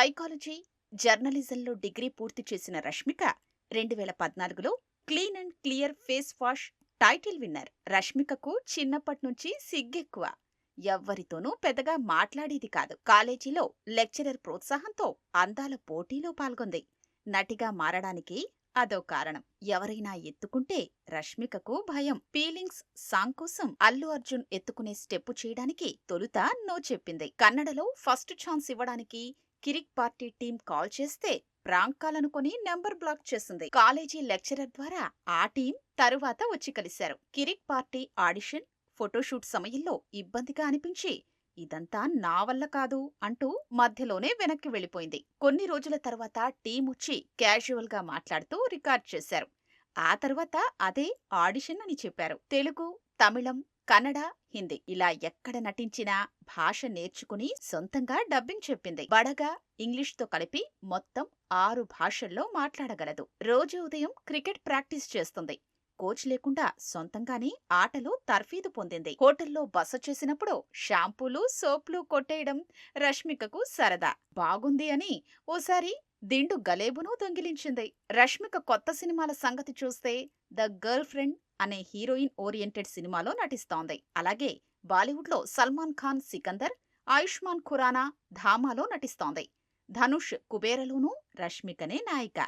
Psychology జర్నలిజంలో degree పూర్తి చేసిన రష్మిక రెండు వేల పద్నాలుగులో clean and clear face wash title winner. రష్మికకు చిన్నప్పటి నుంచి సిగ్గెక్కువ. ఎవ్వరితోనూ పెద్దగా మాట్లాడేది కాదు. కాలేజీలో లెక్చరర్ ప్రోత్సాహంతో అందాల పోటీలో పాల్గొంది. నటిగా మారడానికి అదో కారణం. ఎవరైనా ఎత్తుకుంటే రష్మికకు భయం. పీలింగ్స్ సాంగ్ కోసం అల్లు అర్జున్ ఎత్తుకునే స్టెప్పు చేయడానికి తొలుత నో చెప్పింది. కన్నడలో ఫస్ట్ ఛాన్స్ ఇవ్వడానికి కిరిక్ పార్టీ టీం కాల్ చేస్తే ప్రాంకాలనుకొని నెంబర్ బ్లాక్ చేసింది. కాలేజీ లెక్చరర్ ద్వారా ఆ టీం తరువాత వచ్చి కలిశారు. కిరిక్ పార్టీ ఆడిషన్ ఫోటోషూట్ సమయంలో ఇబ్బందిగా అనిపించి ఇదంతా నా వల్ల కాదు అంటూ మధ్యలోనే వెనక్కి వెళ్ళిపోయింది. కొన్ని రోజుల తర్వాత టీం వచ్చి క్యాజువల్గా మాట్లాడుతూ రికార్డ్ చేశారు. ఆ తర్వాత అదే ఆడిషన్ అని చెప్పారు. తెలుగు తమిళం కన్నడ హిందీ ఇలా ఎక్కడ నటించినా భాష నేర్చుకుని సొంతంగా డబ్బింగ్ చెప్పింది. బడగా ఇంగ్లీష్తో కలిపి మొత్తం ఆరు భాషల్లో మాట్లాడగలదు. రోజు ఉదయం క్రికెట్ ప్రాక్టీస్ చేస్తుంది. కోచ్ లేకుండా సొంతంగానే ఆటలో తర్ఫీదు పొందింది. హోటల్లో బస చేసినప్పుడు షాంపూలు సోప్లు కొట్టేయడం రష్మికకు సరదా. బాగుంది అని ఓసారి దిండు గలేబును దొంగిలించింది. రష్మిక కొత్త సినిమాల సంగతి చూస్తే ద గర్ల్ ఫ్రెండ్ అనే హీరోయిన్ ఓరియంటెడ్ సినిమాలో నటిస్తోంది. అలాగే బాలీవుడ్లో సల్మాన్ ఖాన్ సికందర్ ఆయుష్మాన్ ఖురానా ధామాలో నటిస్తోంది. ధనుష్ కుబేరలోనూ రష్మికనే నాయిక.